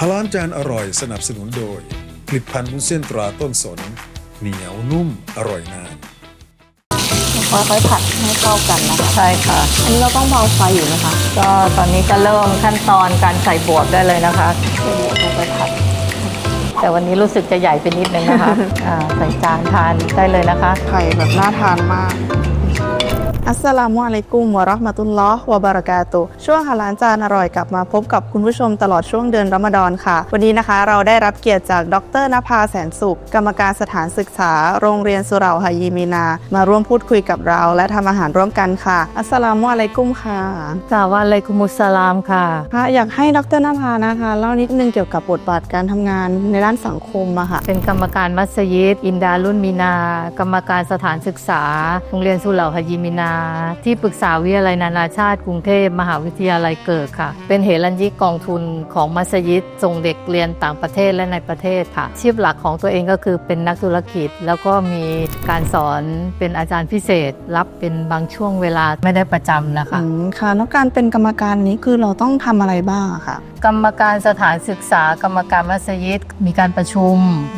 ฮาลานจานอร่อยสนับสนุนโดย ผลิตภัณฑ์วุ้นเส้นตราต้นสน เหนียวนุ่มอร่อยนานค่อยๆผัดให้เข้ากันนะคะใช่ค่ะ อันนี้เราต้องเบาไฟอยู่นะคะ ก็ตอนนี้ก็เริ่มขั้นตอนการใส่บวบได้เลยนะคะใส่บวบลงไปผัด แต่วันนี้รู้สึกจะใหญ่ไปนิดนึงนะคะ อ่าใส่จานทานได้เลยนะคะ ไข่แบบน่าทานมาก อัสสลามุอะลัยกุมวะเราะห์มะตุลลอฮ์วะบะเราะกาตุฮ์ช่วงฮาลานจานอร่อยกลับมาพบกับคุณผู้ชมตลอดช่วงเดือนรอมฎอนค่ะ วันนี้นะคะเราได้รับเกียรติจากดรนภาแสนสุข กรรมการสถานศึกษา โรงเรียนสุเหราฮายีมีนา มาร่วมพูดคุยกับเรา และทำอาหารร่วมกันค่ะ อัสสลามุอะลัยกุมค่ะสวัสดีคุมุสสลามค่ะค่ะ อยากให้ดรนภานะคะเล่านิดนึงเกี่ยวกับบทบาทการทำงานในด้านสังคมอะค่ะเป็นกรรมการมัสยิดอินดารุ่นมีนา กรรมการสถานศึกษา โรงเรียนสุเหร่าฮายิมินาที่ปรึกษาวิทยาลัยนานาชาติกรุงเทพมหาวิทยาลัยเกิดค่ะ เป็นเหรัญยิกกองทุนของมัสยิดส่งเด็กเรียนต่างประเทศและในประเทศค่ะอาชีพหลักของตัวเองก็คือเป็นนักธุรกิจ แล้วก็มีการสอนเป็นอาจารย์พิเศษ รับเป็นบางช่วงเวลาไม่ได้ประจำนะคะอืมค่ะแล้วการเป็นกรรมการนี้คือเราต้องทำอะไรบ้างอะค่ะ กรรมการสถานศึกษากรรมการมัสยิดมีการประชุม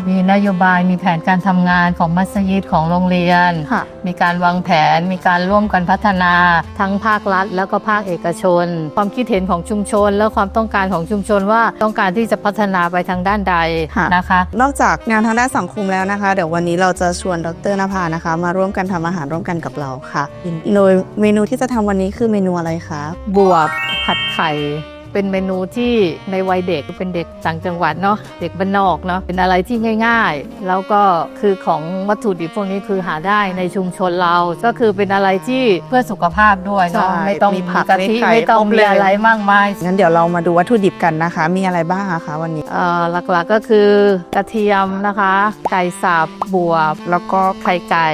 มีนโยบายมีแผนการทำงานของมัสยิดของโรงเรียนค่ะมีการวางแผนมีการร่วมกันพัฒนาทั้งภาครัฐ แล้วก็ภาคเอกชน ความคิดเห็นของชุมชน และความต้องการของชุมชนว่าต้องการที่จะพัฒนาไปทางด้านใดค่ะนะคะ นอกจากงานทางด้านสังคมแล้วนะคะ เดี๋ยววันนี้เราจะชวนดรนภานะคะ มาร่วมกันทำอาหารร่วมกันกับเราค่ะ โดยเมนูที่จะทำวันนี้คือเมนูอะไรคะบวบผัดไข่ เป็นเมนูที่ในวัยเด็กเป็นเด็กต่างจังหวัดเนาะเด็กบ้านนอกเนาะเป็นอะไรที่ง่าย ๆ แล้วก็คือของวัตถุดิบพวกนี้คือหาได้ในชุมชนเราก็คือเป็นอะไรที่เพื่อสุขภาพด้วยเนาะใช่ไม่ต้องมีมีผักกะทิมีไข่ไม่ต้องครบมีเลย อะไรมากมาย งั้นเดี๋ยวเรามาดูวัตถุดิบกันนะคะ มีอะไรบ้างอะคะวันนี้ เอ่อหลักๆก็คือกระเทียมนะคะ ไก่สับบวบ แล้วก็ไข่ไก่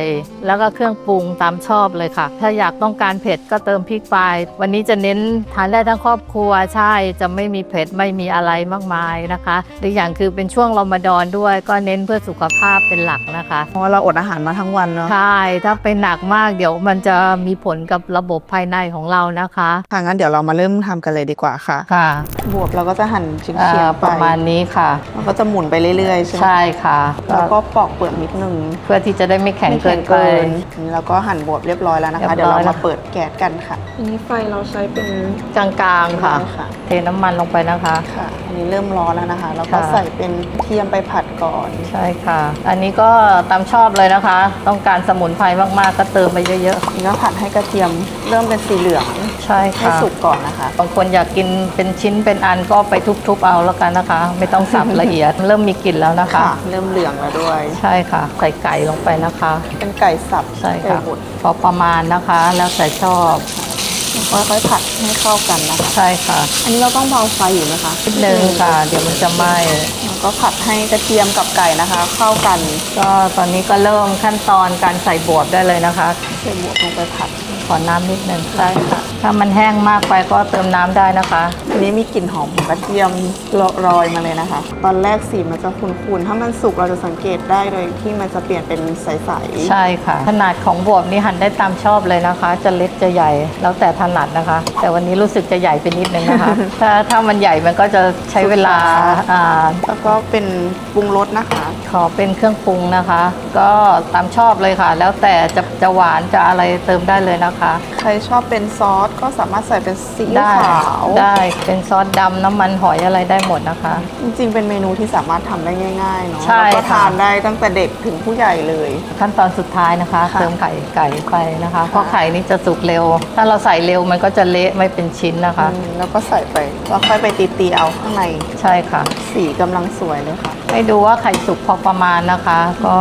แล้วก็เครื่องปรุงตามชอบเลยค่ะ ถ้าอยากต้องการเผ็ดก็เติมพริกไป วันนี้จะเน้นทานได้ทั้งครอบครัวใช่จะไม่มีเผ็ดไม่มีอะไรมากมายนะคะอีกอย่างคือเป็นช่วงรอมฎอนด้วยก็เน้นเพื่อสุขภาพเป็นหลักนะคะเพราะว่าเราอดอาหารมาทั้งวันเนาะใช่ถ้าไปหนักมากเดี๋ยวมันจะมีผลกับระบบภายในของเรานะคะค่ะงั้นเดี๋ยวเรามาเริ่มทำกันเลยดีกว่าค่ะค่ะบวบเราก็จะหั่นชิ้นเอ่เขียอวปไประมาณนี้ค่ะแล้วก็จะหมุนไปเรื่อยๆใช่ไหมใช่ค่ะแล้วก็ปอกเปลือกนิดนึงเพื่อที่จะได้ไม่แข็งไม่เกินไปนี่เราก็หั่นบวบเรียบร้อยแล้วนะคะเรีเดี๋ยยวบร้เราอยมาเปิดแก๊สกันค่ะอันนี้ไฟเราใช้เป็นกลางๆค่ะค่ะเทน้ำมันลงไปนะคะ ค่ะ อันนี้เริ่มร้อนแล้วนะคะ แล้วก็ค่ะ ใส่เป็นเทียมไปผัดก่อน ใช่ค่ะ อันนี้ก็ตามชอบเลยนะคะ ต้องการสมุนไพรมากๆ ก็เติมไปเยอะนี่ก็ผัดให้กระเทียมเริ่มเป็นสีเหลืองๆ ใช่ให้ค่ะสุกก่อนนะคะ บางคนอยากกินเป็นชิ้นเป็นอันก็ไปทุบๆเอาแล้วกันนะคะ ไม่ต้องสับละเอียด เริ่มมีกลิ่นแล้วนะคะ ค่ะ เริ่มเหลืองแล้วด้วย ใช่ค่ะ ใส่ไก่ลงไปนะคะ เป็นไก่สับใช่ค่ะไก่บดพอประมาณนะคะ แล้วแต่ชอบ ค่อยๆผัดให้เข้ากันนะคะ ใช่ค่ะอันนี้เราต้องเบาไฟอยู่นะคะนิดนึงค่ะ เดี๋ยวมันจะไหม้แล้วก็ผัดให้กระเทียมกับไก่นะคะ เข้ากัน ก็ตอนนี้ก็เริ่มขั้นตอนการใส่บวบได้เลยนะคะ ใส่บวบลงไปผัดขอน้ำนิดนึงได้ค่ะถ้ามันแห้งมากไปก็เติมน้ำได้นะคะ อันนี้มีกลิ่นหอมของกระเทียมลอยมาเลยนะคะ ตอนแรกสีมันจะขุ่นๆ ถ้ามันสุกเราจะสังเกตได้โดยที่มันจะเปลี่ยนเป็นใสๆ ใช่ค่ะ ขนาดของบวบนี่หั่นได้ตามชอบเลยนะคะ จะเล็กจะใหญ่แล้วแต่ถนัดนะคะ แต่วันนี้รู้สึกจะใหญ่ไปนิดนึงนะคะ ถ้าถ้ามันใหญ่มันก็จะใช้เวลาอ่า แล้วก็เป็นปรุงรสนะคะ ขอเป็นเครื่องปรุงนะคะ ก็ตามชอบเลยค่ะ แล้วแต่จะจะหวานจะอะไรเติมได้เลยนะคะ ใครชอบเป็นซอสก็สามารถใส่เป็นซีอิ๊วได้ขาวได้เป็นซอสดำน้ำมันหอยอะไรได้หมดนะคะ จริงๆ เป็นเมนูที่สามารถทำได้ง่ายๆเนาะใช่แล้วก็ค่ะ ทานได้ตั้งแต่เด็กถึงผู้ใหญ่เลย ขั้นตอนสุดท้ายนะคะค่ะเติมไข่ไก่ไปนะคะ เพราะไข่นี้จะสุกเร็ว ถ้าเราใส่เร็วมันก็จะเละไม่เป็นชิ้นนะคะ อืมแล้วก็ใส่ไปแล้วค่อยไปตีๆเอาข้างในใช่ค่ะ สีกำลังสวยเลยค่ะ ให้ดูว่าไข่สุกพอประมาณนะคะ ก็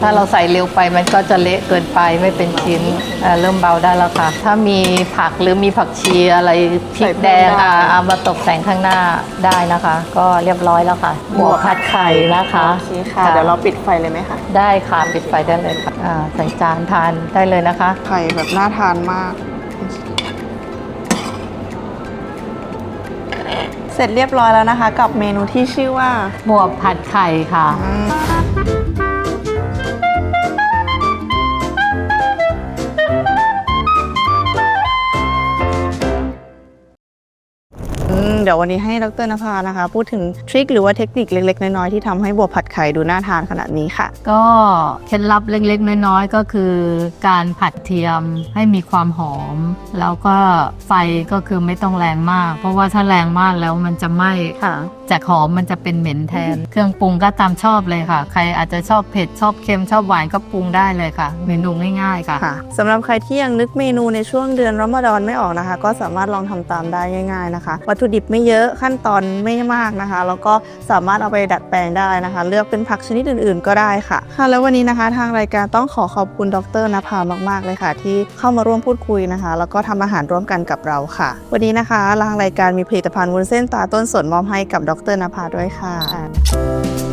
ถ้าเราใส่เร็วไปมันก็จะเละเกินไปไม่เป็นชิ้นเอ่อเริ่มเบาได้แล้วค่ะ ถ้ามีผักหรือมีผักชีอะไรพริกแดงใส่เพิ่มได้อ่าเอามาตกแต่งข้างหน้าได้นะคะ ก็เรียบร้อยแล้วค่ะบวกผัดไข่นะคะโอเคค่ะ เดี๋ยวเราปิดไฟเลยไหมคะ ได้ค่ะปิดไฟได้เลยค่ะอ่าใส่จานทานได้เลยนะคะ ไข่แบบน่าทานมาก สร็จเรียบร้อยแล้วนะคะ กับเมนูที่ชื่อว่า บวบผัดไข่ค่ะ อืม ดี๋ยววันนี้ให้ดรนภานะคะ พูดถึงทริคหรือว่าเทคนิคเล็กๆ น้อยๆที่ทำให้บัวผัดไข่ดูน่าทานขนาดนี้ค่ะ ก็เคล็ดลับเล็กๆ น้อยๆก็คือ การผัดเทียมให้มีความหอม แล้วก็ไฟก็คือไม่ต้องแรงมาก เพราะว่าถ้าแรงมากแล้วมันจะไหม้ค่ะจากหอมมันจะเป็นเหม็นแทน เครื่องปรุงก็ตามชอบเลยค่ะ ใครอาจจะชอบเผ็ดชอบเค็มชอบหวานก็ปรุงได้เลยค่ะ เมนูง่ายๆค่ะค่ะสำหรับใครที่ยังนึกเมนูในช่วงเดือนรอมฎอนไม่ออกนะคะ ก็สามารถลองทำตามได้ง่าย ๆนะคะ วัตถุดิบไม่เยอะขั้นตอนไม่มากนะคะ แล้วก็สามารถเอาไปดัดแปลงได้นะคะ เลือกเป็นผักชนิดอื่นๆ ก็ได้ค่ะค่ะ แล้ววันนี้นะคะ ทางรายการต้องขอขอบคุณดรนภามากๆเลยค่ะ ที่เข้ามาร่วมพูดคุยนะคะ แล้วก็ทำอาหารร่วมกันกับเราค่ะ วันนี้นะคะทางรายการมีผลิตภัณฑ์วุ้นเส้นตาต้นสนมอบให้กับดรนภาด้วยค่ะ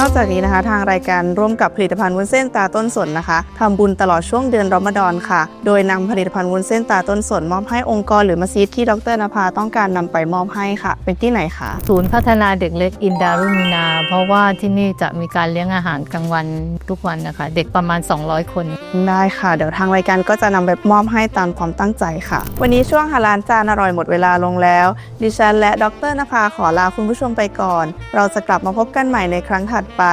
นอกจากนี้นะคะ ทางรายการร่วมกับผลิตภัณฑ์วุ้นเส้นตาต้นสนนะคะทำบุญตลอดช่วงเดือนรอมฎอนค่ะ โดยนำผลิตภัณฑ์วุ้นเส้นตาต้นสนมอบให้องค์กรหรือมัสยิดที่ดรนภาต้องการนำไปมอบให้ค่ะ เป็นที่ไหนคะศูนย์พัฒนาเด็กเล็กอินดารุมินา เพราะว่าที่นี่จะมีการเลี้ยงอาหารกลางวันทุกวันนะคะ เด็กประมาณ 200 คนได้ค่ะ เดี๋ยวทางรายการก็จะนำไปมอบให้ตามความตั้งใจค่ะ วันนี้ช่วงหาร้านจานอร่อยหมดเวลาลงแล้ว ดิฉันและดรนภาขอลาคุณผู้ชมไปก่อน เราจะกลับมาพบกันใหม่ในครั้งถัดไป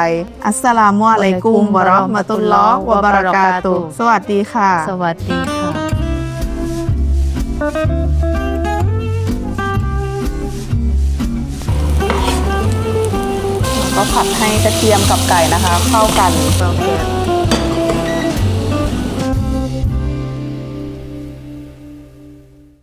อัสสลามุอะลัยกุมวะเราะห์มะตุลลอฮ์วะบะเราะกาตุฮ์สวัสดีค่ะ สวัสดีค่ะก็ผัดให้กระเทียมกับไก่นะคะ เข้ากันโอเค